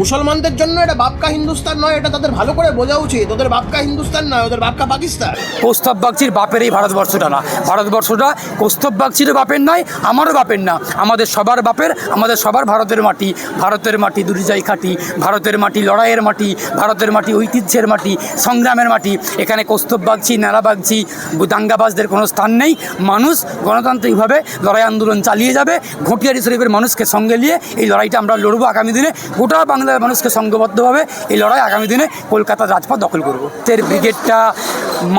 মুসলমানদের জন্য এটা বাপকা হিন্দুস্তান নয়, এটা তাদের ভালো করে বোঝা উচিত। ওদের বাপকা হিন্দুস্তান নয়, ওদের বাপকা পাকিস্তান। কৌস্তব বাগচির বাপের এই ভারতবর্ষটা না। ভারতবর্ষটা কৌস্তব বাগচিরও বাপের নয়, আমারও বাপের না। আমাদের সবার বাপের, আমাদের সবার ভারতের মাটি। ভারতের মাটি দুরিজাই খাটি, ভারতের মাটি লড়াইয়ের মাটি, ভারতের মাটি ঐতিহ্যের মাটি, সংগ্রামের মাটি। এখানে কৌস্তব বাগচি নারা বাগচি দাঙ্গাবাজদের কোনো স্থান নেই। মানুষ গণতান্ত্রিকভাবে লড়াই আন্দোলন চালিয়ে যাবে। ঘটিয়ারি শরীফের মানুষকে সঙ্গে নিয়ে এই লড়াইটা আমরা লড়বো আগামী দিনে। গোটা বাংলার মানুষকে সঙ্গবদ্ধভাবে এই লড়াই আগামী দিনে কলকাতার রাজপথ দখল করব। এর ব্রিগেডটা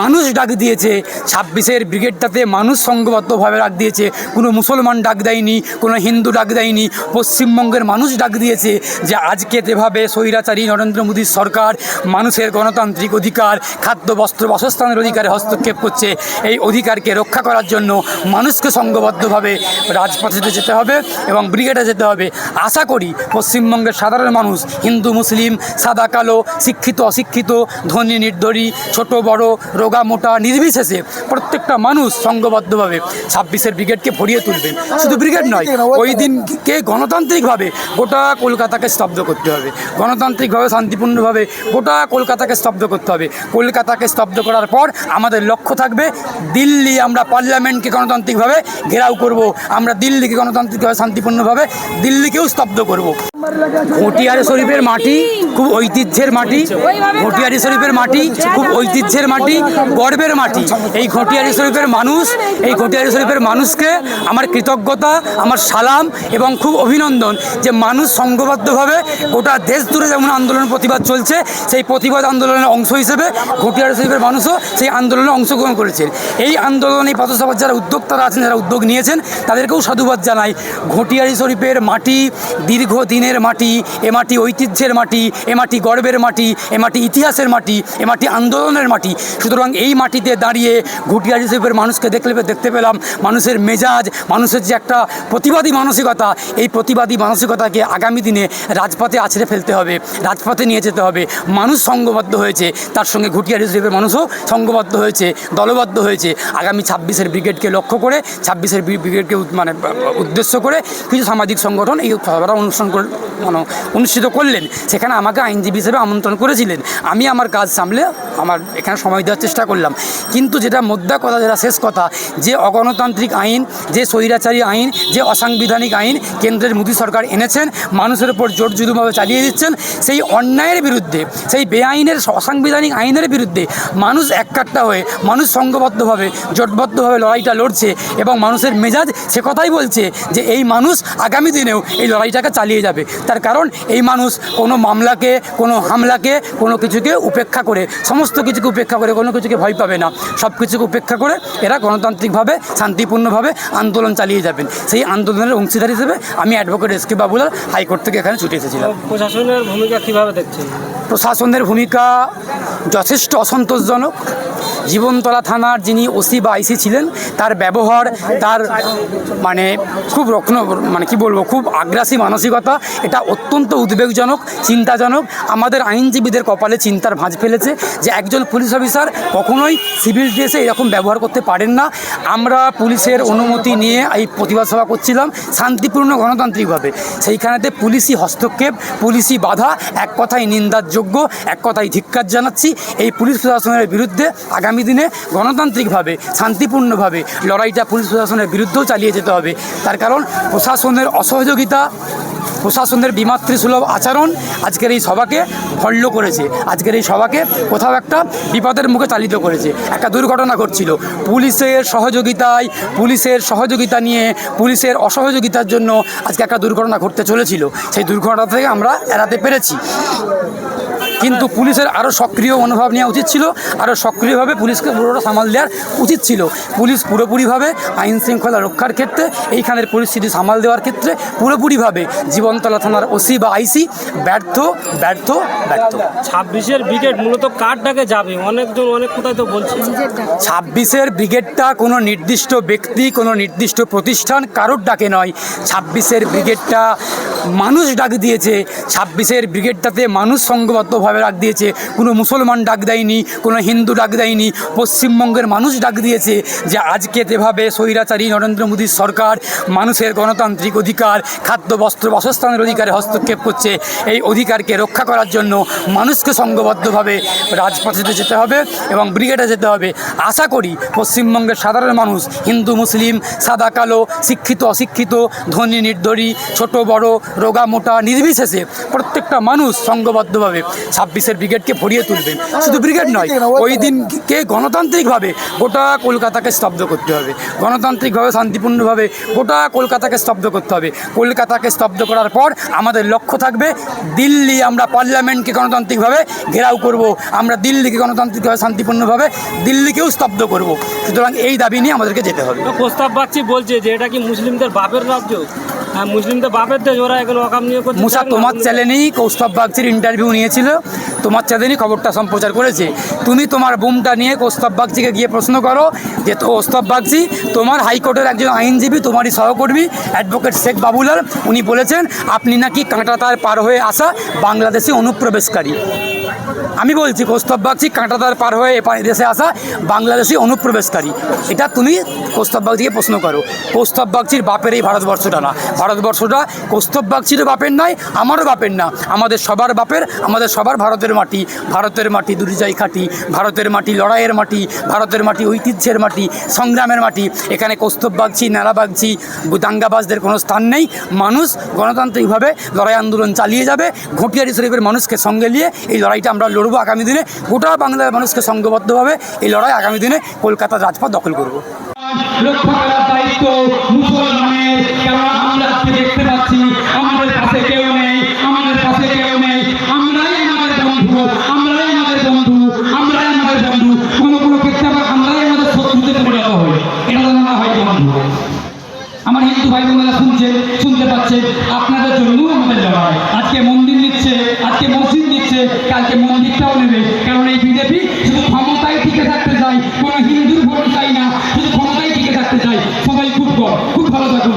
মানুষ ডাক দিয়েছে, ছাব্বিশের ব্রিগেডটাতে মানুষ সঙ্গবদ্ধভাবে ডাক দিয়েছে, কোনো মুসলমান ডাক দেয়নি, কোনো হিন্দু ডাক দেয়নি, পশ্চিমবঙ্গের মানুষ ডাক দিয়েছে যে আজকে যেভাবে স্বৈরাচারী নরেন্দ্র মোদীর সরকার মানুষের গণতান্ত্রিক অধিকার, খাদ্য, বস্ত্র, বাসস্থানের অধিকারে হস্তক্ষেপ করছে, এই অধিকারকে রক্ষা করার জন্য মানুষকে সঙ্গবদ্ধভাবে রাজপথে যেতে হবে এবং ব্রিগেডে যেতে হবে। আশা করি পশ্চিমবঙ্গের সাধারণ মানুষ হিন্দু, মুসলিম, সাদা, কালো, শিক্ষিত, অশিক্ষিত, ধনী নির্ধরী ছোট, বড়, রোগা, মোটা, নির্বিশেষে প্রত্যেকটা মানুষ সঙ্গবদ্ধভাবে ছাব্বিশের ব্রিগেডকে ভরিয়ে তুলবেন শুধু ব্রিগেড নয়, ওই দিনকে গণতান্ত্রিকভাবে গোটা কলকাতাকে স্তব্ধ করতে হবে। গণতান্ত্রিকভাবে শান্তিপূর্ণভাবে গোটা কলকাতাকে স্তব্ধ করতে হবে। কলকাতাকে স্তব্ধ করার পর আমাদের লক্ষ্য থাকবে, দিল্লি আমরা পার্লামেন্টকে গণতান্ত্রিকভাবে ঘেরাও করব। আমরা দিল্লিকে গণতান্ত্রিকভাবে শান্তিপূর্ণভাবে দিল্লিকেও স্তব্ধ করব। ঘটিয়ারি শরীফের মাটি, খুব ঐতিহ্যের মাটি ঘটিয়ারি শরীফের মাটি, খুব ঐতিহ্যের মাটি, গর্বের মাটি। এই ঘটিয়ারি শরীফের মানুষ, এই ঘটিয়ারি শরীফের মানুষকে আমার কৃতজ্ঞতা, আমার সালাম এবং খুব অভিনন্দন যে মানুষ সংঘবদ্ধভাবে গোটা দেশ জুড়ে যেমন আন্দোলন প্রতিবাদ চলছে, সেই প্রতিবাদ আন্দোলনের অংশ হিসেবে ঘটিয়ারি শরীফের মানুষও সেই আন্দোলনে অংশগ্রহণ করেছেন। এই আন্দোলনে এই পথসভার যারা উদ্যোক্তারা আছেন, যারা উদ্যোগ নিয়েছেন, তাদেরকেও সাধুবাদ জানাই। ঘটিয়ারি শরীফের মাটি, দীর্ঘদিনের মাটি, এ মাটি ঐতিহ্যের মাটি, এ মাটি গর্বের মাটি, এ মাটি ইতিহাসের মাটি, এ মাটি আন্দোলনের মাটি। সুতরাং এই মাটিতে দাঁড়িয়ে ঘুটিয়া শরীফের মানুষকে দেখলে দেখতে পেলাম, মানুষের মেজাজ, মানুষের যে একটা প্রতিবাদী মানসিকতা, এই প্রতিবাদী মানসিকতাকে আগামী দিনে রাজপথে আছড়ে ফেলতে হবে, রাজপথে নিয়ে যেতে হবে। মানুষ সংঘবদ্ধ হয়েছে, তার সঙ্গে ঘুটিয়া শরীফের মানুষও সঙ্গবদ্ধ হয়েছে, দলবদ্ধ হয়েছে। আগামী ছাব্বিশের ব্রিগেডকে লক্ষ্য করে, ছাব্বিশের ব্রিগেডকে মানে উদ্দেশ্য করে কিছু সামাজিক সংগঠন এই সভাটা অনুষ্ঠান করে মানে অনুষ্ঠিত করলেন। সেখানে আমাকে আইনজীবী হিসেবে আমন্ত্রণ করেছিলেন। আমি আমার কাজ সামলে আমার এখানে সময় দেওয়ার চেষ্টা করলাম। কিন্তু যেটা মোদ্দা কথা, যেটা শেষ কথা, যে অগণতান্ত্রিক আইন, যে স্বৈরাচারী আইন, যে অসাংবিধানিক আইন কেন্দ্রের মোদী সরকার এনেছেন, মানুষের উপর জোর জুলুমভাবে চালিয়ে দিচ্ছেন, সেই অন্যায়ের বিরুদ্ধে, সেই বেআইনের, অসাংবিধানিক আইনের বিরুদ্ধে মানুষ এককাট্টা হয়ে, মানুষ সংঘবদ্ধভাবে জোটবদ্ধভাবে লড়াইটা লড়ছে এবং মানুষের মেজাজ সে কথাই বলছে যে এই মানুষ আগামী দিনেও এই লড়াইটাকে চালিয়ে যাবে। তার কারণ এই মানুষ কোনো মামলাকে, কোনো হামলাকে, কোনো কিছুকে উপেক্ষা করে, সমস্ত কিছুকে উপেক্ষা করে, কোনো কিছুকে ভয় পাবে না। সব কিছুকে উপেক্ষা করে এরা গণতান্ত্রিকভাবে, শান্তিপূর্ণভাবে আন্দোলন চালিয়ে যাবেন। সেই আন্দোলনের অংশীদার হিসেবে আমি advocate S K Babulal high court থেকে এখানে ছুটে এসেছিলাম। প্রশাসনের ভূমিকা কীভাবে দেখছেন? প্রশাসনের ভূমিকা যথেষ্ট অসন্তোষজনক। জীবনতলা থানার যিনি ওসি বা আইসি ছিলেন, তার ব্যবহার, তার মানে খুব রক্ষণ মানে কি বলব, খুব আগ্রাসী মানসিকতা, এটা অত্যন্ত উদ্বেগজনক, চিন্তাজনক। আমাদের আইনজীবীদের কপালে চিন্তার ভাঁজ ফেলেছে যে একজন পুলিশ অফিসার কখনোই সিভিল ড্রেসে এরকম ব্যবহার করতে পারেন না। আমরা পুলিশের অনুমতি নিয়ে এই প্রতিবাদ সভা করছিলাম শান্তিপূর্ণ গণতান্ত্রিকভাবে। সেইখানেতে পুলিশি হস্তক্ষেপ, পুলিশি বাধা, এক কথায় নিন্দার যোগ্য এক কথায় ধিক্কার জানাচ্ছি। এই পুলিশ প্রশাসনের বিরুদ্ধে আগামী দিনে গণতান্ত্রিকভাবে, শান্তিপূর্ণভাবে লড়াইটা পুলিশ প্রশাসনের বিরুদ্ধেও চালিয়ে যেতে হবে। তার কারণ প্রশাসনের অসহযোগিতা প্রশাসনের বিমাতৃসুলভ আচরণ আজকের এই সভাকে ভল্য করেছে। আজকের এই সভাকে কোথাও একটা বিপদের মুখে চালিত করেছে। একটা দুর্ঘটনা ঘটছিল। পুলিশের সহযোগিতায়, পুলিশের সহযোগিতা নিয়ে, পুলিশের অসহযোগিতার জন্য আজকে একটা দুর্ঘটনা ঘটতে চলেছিল। সেই দুর্ঘটনা থেকে আমরা এড়াতে পেরেছি। কিন্তু পুলিশের আরও সক্রিয় মনোভাব নেওয়া উচিত ছিল। আরও সক্রিয়ভাবে পুলিশকে পুরোটা সামাল দেওয়ার উচিত ছিল। পুলিশ পুরোপুরিভাবে আইন শৃঙ্খলা রক্ষার ক্ষেত্রে এইখানের পরিস্থিতি সামাল দেওয়ার ক্ষেত্রে পুরোপুরিভাবে জীবনতলা থানার ওসি বা আইসি ব্যর্থ ব্যর্থ ব্যর্থ। ছাব্বিশের ব্রিগেড মূলত কার ডাকে যাবে? অনেকজন অনেক কোথায় তো বলছে। ছাব্বিশের ব্রিগেডটা কোনো নির্দিষ্ট ব্যক্তি কোনো নির্দিষ্ট প্রতিষ্ঠান কারোর ডাকে নয়। ছাব্বিশের ব্রিগেডটা মানুষ ডাক দিয়েছে। ছাব্বিশের ব্রিগেডটাতে মানুষ সংঘবদ্ধভাবে শান্তভাবে ডাক দিয়েছে, কোনো মুসলমান ডাক দেয়নি, কোনো হিন্দু ডাক দেয়নি, পশ্চিমবঙ্গের মানুষ ডাক দিয়েছে যে আজকে যেভাবে স্বৈরাচারী নরেন্দ্র মোদীর সরকার মানুষের গণতান্ত্রিক অধিকার, খাদ্য, বস্ত্র, বাসস্থানের অধিকারে হস্তক্ষেপ করছে, এই অধিকারকে রক্ষা করার জন্য মানুষকে সঙ্গবদ্ধভাবে রাজপথে যেতে হবে এবং ব্রিগেডে যেতে হবে। আশা করি পশ্চিমবঙ্গের সাধারণ মানুষ, হিন্দু, মুসলিম, সাদা, কালো, শিক্ষিত, অশিক্ষিত, ধনী নির্ধরী ছোট, বড়, রোগা, মোটা, নির্বিশেষে প্রত্যেকটা মানুষ সংঘবদ্ধভাবে ছাব্বিশের ব্রিগেডকে ভরিয়ে তুলবেন শুধু ব্রিগেড নয়, ওই দিনকে গণতান্ত্রিকভাবে গোটা কলকাতাকে স্তব্ধ করতে হবে। গণতান্ত্রিকভাবে শান্তিপূর্ণভাবে গোটা কলকাতাকে স্তব্ধ করতে হবে। কলকাতাকে স্তব্ধ করার পর আমাদের লক্ষ্য থাকবে, দিল্লি আমরা পার্লামেন্টকে গণতান্ত্রিকভাবে ঘেরাও করব। আমরা দিল্লিকে গণতান্ত্রিকভাবে শান্তিপূর্ণভাবে দিল্লিকেও স্তব্ধ করব। সুতরাং এই দাবি নিয়ে আমাদেরকে যেতে হবে। প্রস্তাব পাচ্ছি বলছে যে এটা কি মুসলিমদের বাপের রাজ্য? হ্যাঁ মুসলিমদের বাপের দেশ ওরা এখানে অকাম নিয়ে করছে। মুসা তোমার চ্যানেলেই কৌস্তব বাগচির ইন্টারভিউ নিয়েছিল। তোমার চ্যানেলই খবরটা সম্প্রচার করেছে। তুমি তোমার বুমটা নিয়ে কৌস্তব বাগচিকে গিয়ে প্রশ্ন করো যে তো কৌস্তব বাগচি তোমার হাইকোর্টের একজন আইনজীবী তোমারই সহকর্মী অ্যাডভোকেট শেখ বাবুলাল উনি বলেছেন আপনি নাকি কাঁটাতার পার হয়ে আসা বাংলাদেশি অনুপ্রবেশকারী। আমি বলছি কৌস্তব বাগচি কাঁটাতার পার হয়ে এপার দেশে আসা বাংলাদেশি অনুপ্রবেশকারী। এটা তুমি কৌস্তব বাগচিকে প্রশ্ন করো। কৌস্তব বাগচির বাপের এই ভারতবর্ষটা না। ভারতবর্ষটা কৌস্তব বাগচিরও বাপের নয়, আমারও বাপের না। আমাদের সবার বাপের, আমাদের সবার ভারতের মাটি। ভারতের মাটি দুরিজাই খাটি। ভারতের মাটি লড়াইয়ের মাটি, ভারতের মাটি ঐতিহ্যের মাটি, সংগ্রামের মাটি। এখানে কৌস্তব বাগচি নালা বাগচি দাঙ্গাবাজদের কোনো স্থান নেই। মানুষ গণতান্ত্রিকভাবে লড়াই আন্দোলন চালিয়ে যাবে। ঘটিয়ারি শরীফের মানুষকে সঙ্গে নিয়ে এই লড়াইটা আমরা লড়বো আগামী দিনে। গোটা বাংলার মানুষকে সংঘবদ্ধভাবে এই লড়াই আগামী দিনে কলকাতার রাজপথ দখল করব। আমরা দেখতে কেউ নেই কোনো কোনো আমার হিন্দু ভাই বোনেরা শুনছে, শুনতে পাচ্ছে, আপনাদের জন্য আমাদের লড়াই। আজকে মন্দির নিচ্ছে আজকে মসজিদ নিচ্ছে কালকে মন্দিরটাও নেবে। কারণ এই বিজেপি শুধু ক্ষমতায় টিকে থাকতে চায়, কোনো হিন্দুর ভোট চাই না, শুধু ক্ষমতায় টিকে থাকতে চায়। সবাই খুব খুব ভালো থাকুন।